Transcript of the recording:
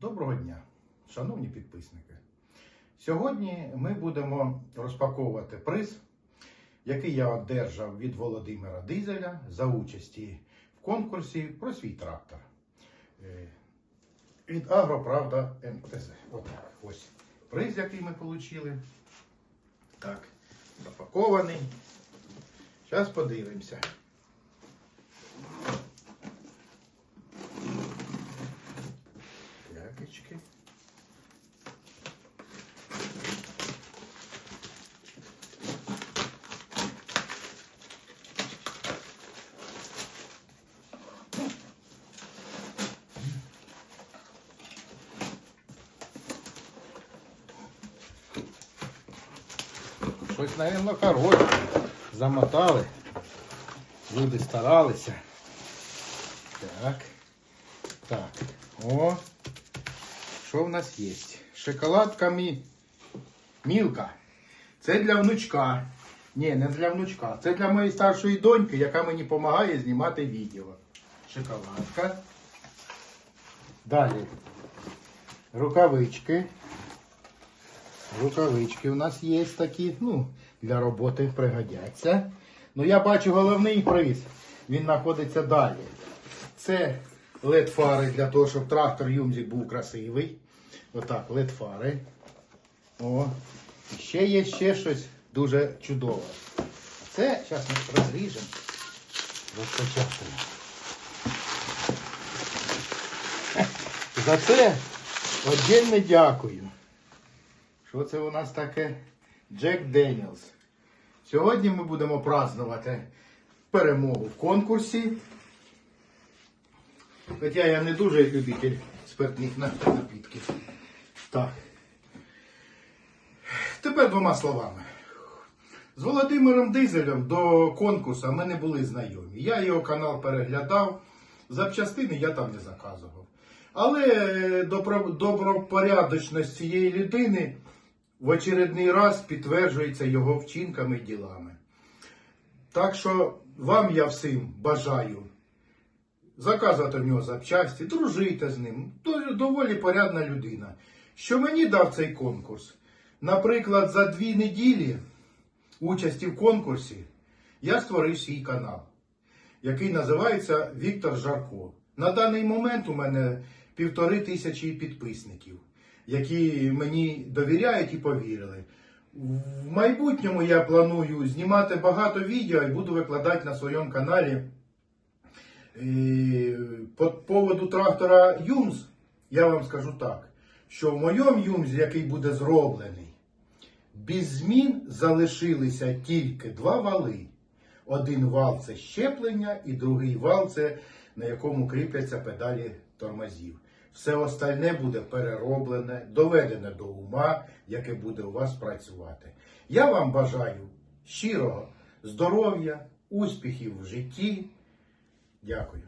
Доброго дня, шановні підписники. Сьогодні ми будемо розпаковувати приз, який я одержав від Володимира Дизеля за участі в конкурсі про свій трактор. Е, Від Агроправда МТЗ. Отак. Ось приз, який ми отримали. Так, запакований. Зараз подивимося. Щось, мабуть, хороше. Замотали. Люди старалися. Так. Так. О. Що в нас є? Шоколадка мі... Мілка. Це для внучка. Ні, не для внучка. Це для моєї старшої доньки, яка мені допомагає знімати відео. Шоколадка. Далі. Рукавички. Рукавички у нас є такі, ну, для роботи пригодяться. Ну, я бачу головний приз. Він знаходиться далі. Це LED-фари для того, щоб трактор Юмзик був красивий. Отак, LED-фари. О. І ще є ще щось дуже чудове. Це, зараз ми розріжемо. Розпочатку. За це отдельне дякую. Що це у нас таке? Джек Деніелс. Сьогодні ми будемо празднувати перемогу в конкурсі. Хоча я не дуже любитель спиртних нап- напітків. Так. Тепер двома словами. З Володимиром Дизелем до конкурсу ми не були знайомі. Я його канал переглядав, запчастини я там не заказував. Але е, добропорядочність цієї людини в очередний раз підтверджується його вчинками і ділами. Так що вам я всім бажаю заказувати в нього запчасті, дружити з ним. Доволі порядна людина. Що мені дав цей конкурс? Наприклад, за дві неділі участі в конкурсі я створив свій канал, який називається Віктор Жарко. На даний момент у мене півтори тисячі підписників, які мені довіряють і повірили. В майбутньому я планую знімати багато відео і буду викладати на своєму каналі. По поводу трактора Юмз, я вам скажу так, що в моєму Юмзі, який буде зроблений, без змін залишилися тільки два вали. Один вал це щеплення, і другий вал це на якому кріпляться педалі тормозів. Все остальне буде перероблене, доведене до ума, яке буде у вас працювати. Я вам бажаю щирого здоров'я, успіхів в житті. Дякую.